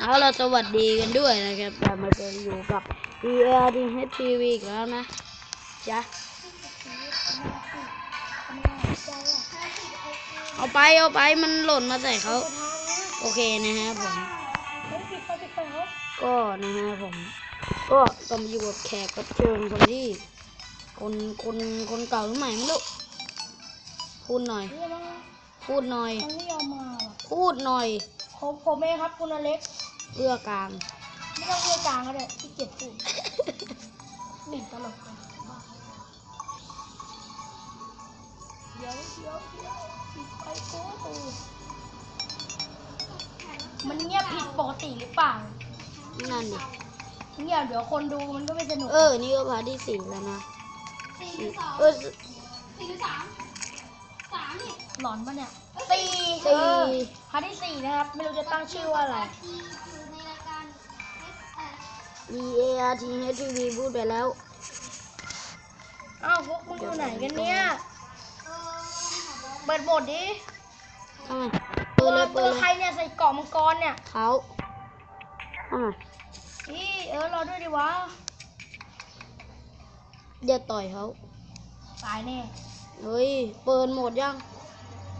เอาเราสวัสดีกันด้วยนะครับกลับมาเจออยู่กับ d r d h TV อีกแล้วนะจ้ะเอาไปเอาไปมันหล่นมาใส่เขาโอเคนะฮะผม ก็นะฮะผม ก็กำลังอยู่กับแขกรับเชิญคนที่ คนคนคนเก่าหรือใหม่ไม่รู้พูดหน่อย พูดหน่อย พูดหน่อย ผมผมเองครับคุณอเล็ก เอื้อกลางไม่ต้องเรียกกลางก็ได้ที่เกียจพูดหนึ่งตลกเลยเดี๋ยวเดี๋ยวเดี๋ยวปิดไปโก้ตูมันเงียบผิดปกติหรือเปล่านั่นดิเงียบเดี๋ยวคนดูมันก็ไม่สนุกเออ นี่ก็พาร์ทที่สี่แล้วนะสี่หรือสองเออสี่หรือสามสามนี่หลอนปะเนี่ย สี่สี่ เออพาร์ทที่สี่นะครับ ไม่รู้จะตั้งชื่อว่าอะไรที่อยู่ในรายการเอสเอ่อ D A R T H T V พูดไปแล้ว อ้าวพวกมึงอยู่ไหนกันเนี่ยเออหาบอลเปิดโหมดดิทำไมเปิดเลยตัเปิวดใครเลยเนี่ยใส่เกล่องมังกรเนี่ยเขาทำไมพี่เออรอด้วยดิวะ อย่าต่อยเขาตายแน่ เฮ้ย เปิดหมดยัง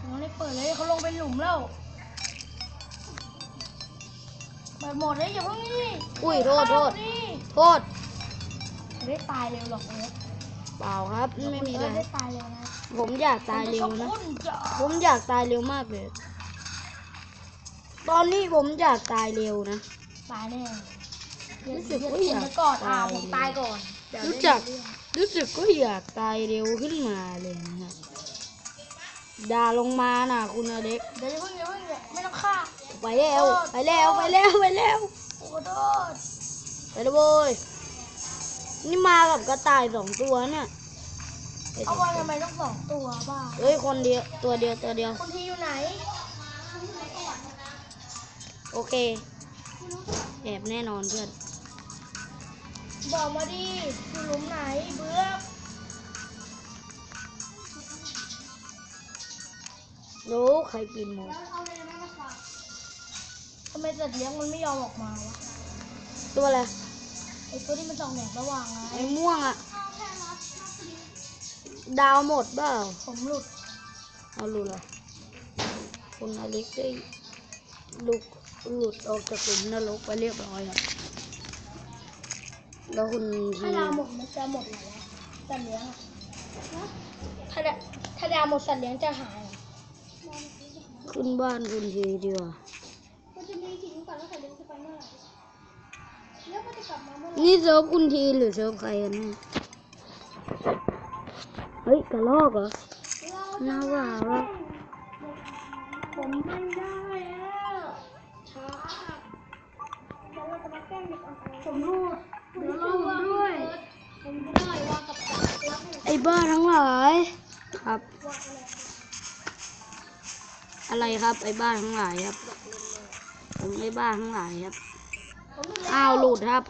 ยังไม่เปิดเลยเขาลงไปหลุมแล้วเปิดโหมดเลยอย่าเพิ่งนี่อุ้ยโทษโทษนี่โทษไม่ได้ตายเร็วหรอกเออเปล่าครับไม่มีอะไรไม่ได้ตายเร็วนะผมอยากตายเร็วนะผมจชอบคุณจ้ะผมอยากตายเร็วมากเลย ตอนนี้ผมอยากตายเร็วนะ ตายแน่รู้สึกว่าเดี๋อยากเดี๋วก่อนอ่าตายผมตายก่อนเดี๋ยวรู้ได้จักเรื่องรู้สึกก็อยากตายเร็วขึ้นมาเลยนะครับ ด่าลงมาน่ะ คุณอเล็กเดี๋ยวอย่าเพิ่งอย่าเพิ่งอย่าไม่ต้องฆ่าไปแล้วไปแล้วไปแล้วไปแล้วโอ้โทษไปแล้วโว้ยนี่มากับกระต่ายสองตัวเนี่ยไปเอาสองมาตัวทำไมต้องสองตัวบ้าเฮ้ยคนเดียวตัวเดียวตัวเดียวคุณทีอยู่ไหน โอเคแอบแน่นอนเพื่อนบอกมาดิอยู่หลุมไหนเบื้อ รู้ใครปีนหมดเอาเลยนะมาฝากทำไมสัตว์เลี้ยงมันไม่ยอมออกมาวะ ตัวอะไร ไอตัวที่มันส่องแสงสว่างไงไอ้ม่วงอะข้าวแค่รับนักเรียนดาวหมดเปล่า ผมหลุด เอาหลุดเหรอคุณอเล็กได้ลุกหลุดออกจากหลุมนรกไปเรียบร้อยครับแล้วคุณทีถ้าดาวหมดมันจะหมดเหรอวะสัตว์เลี้ยงอะถ้าดาถ้าดาวหมดสัตว์เลี้ยงจะหายเหรอ ขึ้นบ้านคุณทีดีกว่ามันจะมีกี่ก่อนแล้วใครเลี้ยงจะไปเมื่อไหร่แล้วก็จะกลับมาเมื่อไหร่นี่เซิร์ฟคุณทีหรือเซิร์ฟใครกันแน่เฮ้ยกระลอกเหรอเราน่าว่าวะผมไม่ได้แล้วช้าแล้วเราจะมาแกล้งเด็กอ่อนผมรูดเดี๋ยวรอผมด้วยผมไม่ได้ว่ากับจับรับให้ไอ้บ้าทั้งหลายครับว่า อะไรอะไรครับ ไอ้บ้าทั้งหลายครับ ผมไอ้บ้าทั้งหลายครับผมไม่อ้าวหลุดครับ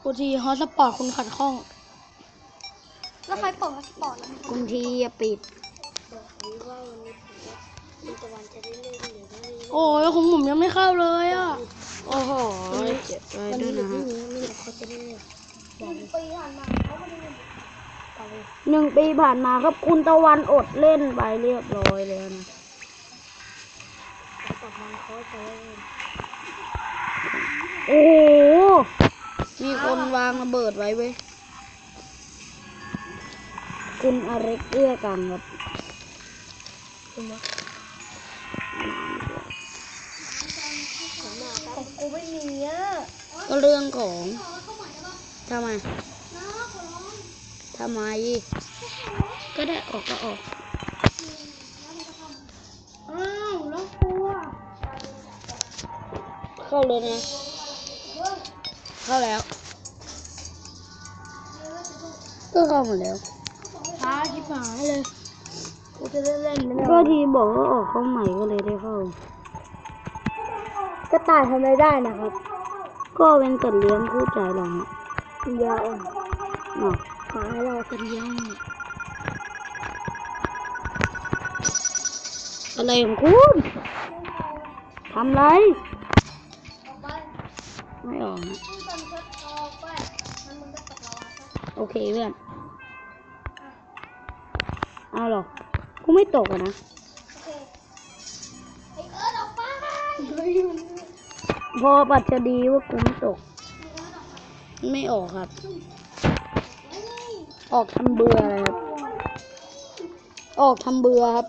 ครูทีฮอตสปอร์ตคุณขัดข้อง แล้วใครเปิดสปอร์ตแล้วคุณทีอย่าปิด โอ้ยของผมยังไม่เข้าเลยอะ โอ้โหเจ็บไปด้วยนะฮะหนึ่งปีผ่านมาเขาไม่ได้เงิน หนึ่งปีผ่านมาครับคุณตะวันอดเล่นไปเรียบร้อยแล้วนะโอ้โหมีคนวางระเบิดไว้เว้ยคุณอเล็กเอื้อกันครับของกูไม่มีอะก็เรื่องของขอเข้าใหม่ได้ปะทำไมนะขอร้อง ทำไม ก็ได้ออกก็ออกอ้าวแล้วกูอะเข้าเลยนะเข้าแล้ว ก็เข้ามาแล้วช้าชิบหายเลยกูจะได้เล่นไหมเนี่ยก็ทีบอกว่าออกเข้าใหม่ก็เลยได้เข้า ก็ตายทำอะไรได้นะครับ ก็เป็นตัดเลี้ยงคู่ใจเราฮะยาวเนาะ หาเราคนเดียวอะไรของคุณทำไรไม่ออกนะโอเคเพื่อนเอาหรอกกูไม่ตกนะพอปัจจดีว่ากูไม่ตก ไม่ออกครับ ออกทำเบื่ออะไรครับ ออกทำเบื่อครับ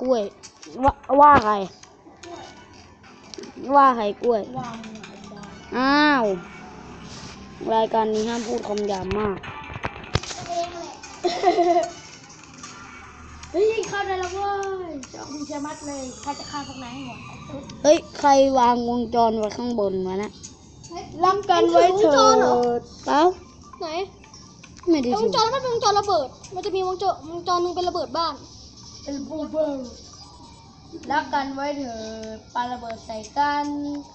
กล้วย ว่าว่าใคร ว่าใครกล้วยวางหงายได้อ้าว รายการนี้ห้ามพูดคำหยาบมากตัวเองแหละเฮ้ยเข้าได้แล้วเว้ยจะเอาคุณจะมัดเลยใครจะฆ่าพวกนั้นให้หมดไอ้ตุ๊ดเฮ้ย ใครวางวงจรไว้ข้างบนวะนะ รักกันไว้เถิดเอ้า ไหนไม่ได้วถูงกจรแล้วมันเป็นวงจรระเบิด มันจะมีวงจรวงจรหนึงเป็นระเบิดบ้านเป็นบูเบอร์รักกันไว้เถิดปาระเบิดใส่กัน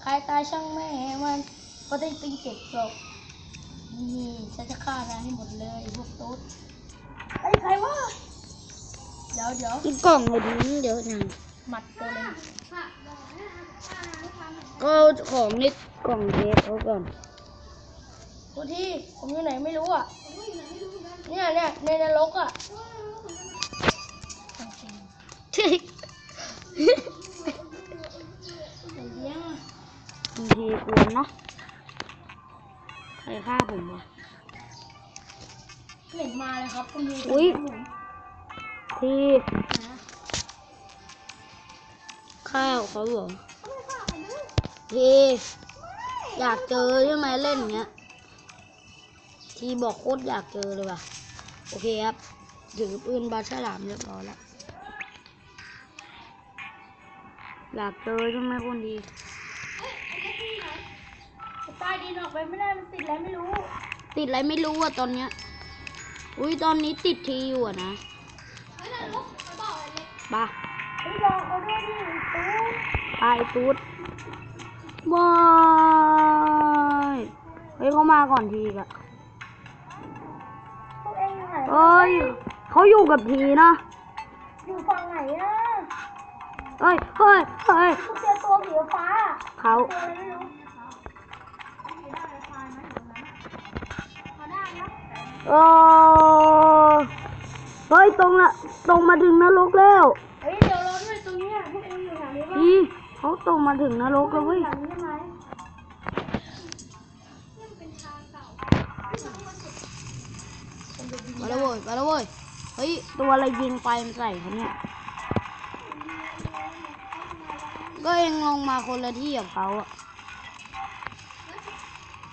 ใครตายช่างแม่มันก็ได้เป็นเก็บศพนี่ฉันจะฆ่านายให้หมดเลยไอ้พวกตุ๊ดไอ้ยใครวะเดี๋ยวเดี๋ยวกล่องเราทิ้งเยอะจังหมัดโกเลมก็เอาของนี่กล่องเทปเขาก่อน ทุกที่ผมอยู่ไหนไม่รู้อะเนี่ยเนี่ยในนรกอะไหนเลี้ยงอะบางทีกวนเนาะใครฆ่าผมวะเห็นมาเลยครับคุณดูอุ๊ยทีข้าวเขาเหรอทีอยากเจอใช่ไหมเล่นอย่างเงี้ย ทีบอกโคตรอยากเจอเลยว่ะ โอเคครับถือปืนบาฉลามเรียบร้อยแล้ว อยากเจอใช่ไหมคนดีใต้ดินออกไปไม่ได้มันติดอะไรไม่รู้ ติดอะไรไม่รู้อะตอนเนี้ย อุ้ยตอนนี้ติดทีอยู่อะนะปะเฮ้ยรอเขาด้วยดิตู้ตายตูดบายเฮ้ยเขามาก่อนทีกอะ เอ้ยเขาอยู่กับทีนะ อยู่ฝั่งไหนอะเฮ้ยเฮ้ยเฮ้ยพวกเจอตัวสีฟ้าเขาตัวอะไรไม่รู้เออเฮ้ยตรงละตรงมาถึงนรกแล้วเฮ้ยเดี๋ยวรอด้วยตรงเนี้ยพวกเองอยู่แถวนี้ป่ะทีเขาตรงมาถึงนรกแล้วเว้ย แถวนี้ใช่ไหมมาแล้วเว้ยมาแล้วเว้ยเฮ้ยตัวอะไรยิงไฟมันใส่เขาเนี่ยก็เองลงมาคนละที่กับเขาอะ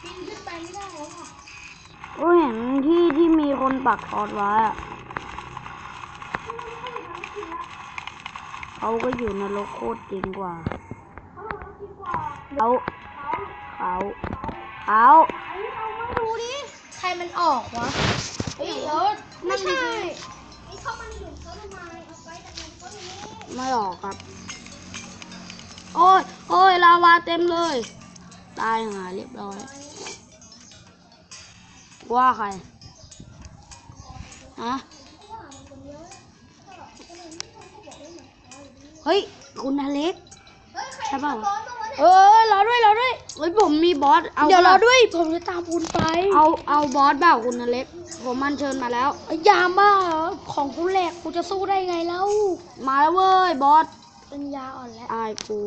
บินขึ้นไปไม่ได้แล้วค่ะก็เห็นที่ที่มีคนปักทอดไว้อะเขาก็อยู่นรกโคตรจริงกว่าเขาเขาเขา ดูดิ ใครมันออกวะเฮ้ยเดี๋ยวไม่นั่นใช่ดิไอ้เข้ามาในหลุมเขาทำไมเอาไปจากหลุมเขาอย่างนี้ไม่ออกครับ โอ้ยโอ้ยลาวาเต็มเลย ตายหาเรียบร้อย ว่าใคร ฮะ เฮ้ย คุณอเล็กเฮ้ยใครใช่เปล่าร้อนบ้างวะเนี่ยเออรอด้วยรอด้วย เฮ้ยผมมีบอสเอาเดี๋ยวรอปะล่ะด้วยผมจะตามคุณไปเอาเอาบอสเปล่าคุณอเล็ก ผมมันเชิญมาแล้วไอ้ยามบ้าเหรอของกูแหลกกูจะสู้ได้ไงแล้วมาแล้วเว้ยบอสเป็นยาอ่อนแล้วอายกู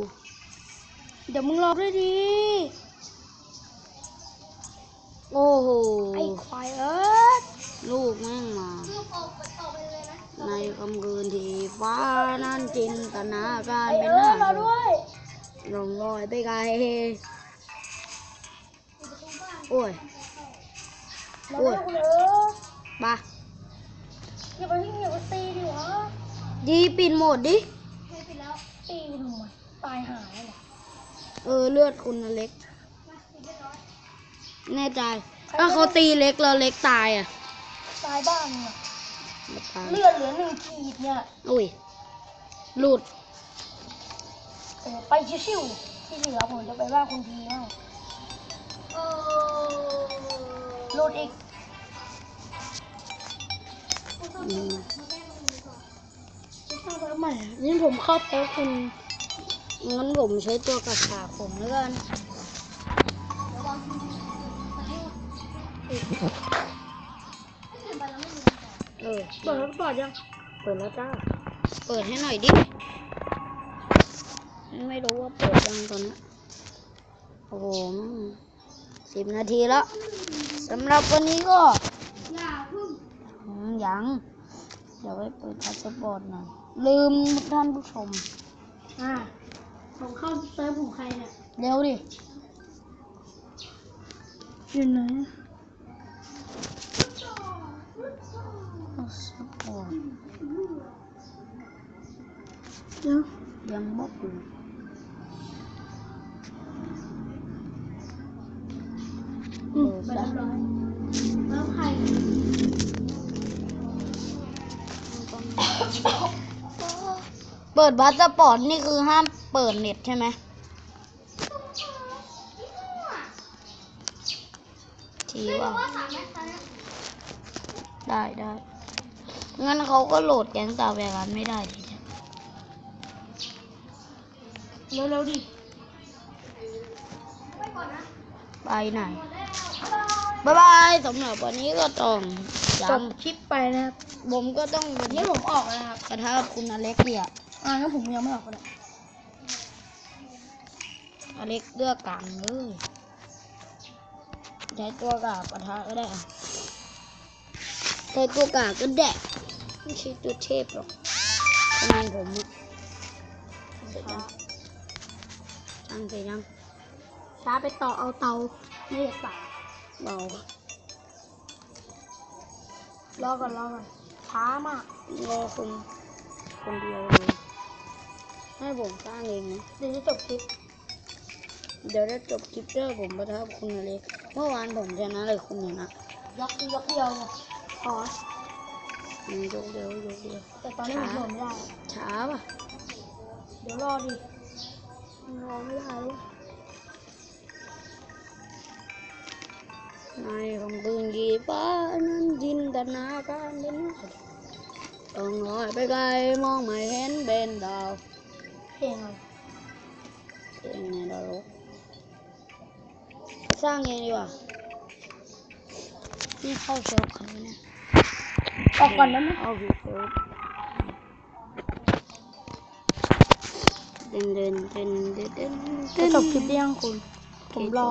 เดี๋ยวมึงรอด้วยดิโอ้โหไอ้ควายเอิร์ธลูกแม่งมาคือออกไปต่อไปเลยนะในคำคืนที่ฟ้านั้นจินตนาการไอ้เป็นเอิหน้าร์ธรอด้วยลงลอยไปไกล โอ้ยรอด้วยคุณเอิร์ธปะอย่าไปที่อย่าไปตีดิวะดีปิดโหมดดิให้ไปแล้วตีกูทำไมตายหายแล้วเหรอเออเลือดคุณน่ะเล็กมาปิดเรียบร้อยแน่ใจ ถ้าเขาตีเล็กแล้วเล็กตายอะ ตายบ้านมึงอะไม่ตายเลือดเหลือหนึ่งขีดเนี่ยอุ้ยหลุดเออไปชิวๆที่เหลือผมจะไปว่าคุณทีบ้างเออ หลุดอีกอืมมาแก้ตรงนี้ก่อนเข้าเซิร์ฟใหม่นี่ผมเข้าเซิร์ฟคุณงั้นผมใช้ตัวกัดขาผมแล้วกันระวังทีซ้ายว่ะไม่เห็นไปแล้วไม่มีเออเปิดแล้วเปิดยัง เปิดแล้วจ้า เปิดให้หน่อยดิ ไม่รู้ว่าเปิดยังตอนนี้โอ้โห สิบนาทีแล้วสำหรับวันนี้ก็อย่าพึ่งอืมยังเดี๋ยวไปเปิดพาสปอร์ตหน่อยลืมท่านผู้ชม อ่าผมเข้าเซิร์ฟของใครเนี่ยเร็วดิอยู่ไหนพาสปอร์ตเดี๋ยวยังบอกอยู่ อืมไปเรียบร้อยแล้วใครเปิดพาสปอร์ตนี่คือห้ามเปิดเน็ตใช่ไหมทีว่าได้ได้ งั้นเขาก็โหลดแก๊งตาแวกันไม่ได้ดิเร็วๆดิไปก่อนนะ ไปไหนหมดแล้วบ๊ายบายสำหรับวันนี้ก็ต้องจย้บคลิปไปนะครับำผมก็ต้องวันนี่นี้ผมออกแล้วนะครับกระทะคุณอเล็กเนี่ยอ่างั้นผมยังไม่ออกก็ได้อเล็กเลือกกลางเลยใช้ตัวกากกระทะก็ได้อะใช้ตัวกากก็ได้ไม่ใช่ตัวเทพหรอกคะแนนผมอะเสร็จยังช่างเสร็จยัง ช้าไปต่อเอาเตาไม่อยากต่าเบารอก่อนรอก่อนช้ามากรอคนคนเดียวเลยให้ผมสร้างเองนะเดี๋ยวจะจบคลิป เดี๋ยวได้จบคลิปเด้อผมประทับคุณอเล็กเมื่อวานผมชนะเลยคุณเนี่ยนะยกยกเดียวไงขออืมยกเดียวยกเดียวแต่ตอนนี้ผมโหลดไม่ได้ช้าป่ะเดี๋ยวรอดิรอไม่ได้ ของปืนกีฟ้านั้นจินตนาการเป็นต้องลอยไปไกลมองไม่เห็นเป็นดาวเพลงอะไรเองไงดาวรกสร้างเองดีกว่านี่เข้าเซิร์ฟเขาเนี่ยออกก่อนได้ไหมเอาผิดเซิร์ฟเดินเดินเดินเดินเดินจะจบคลิปได้ยังคุณ ผมรอ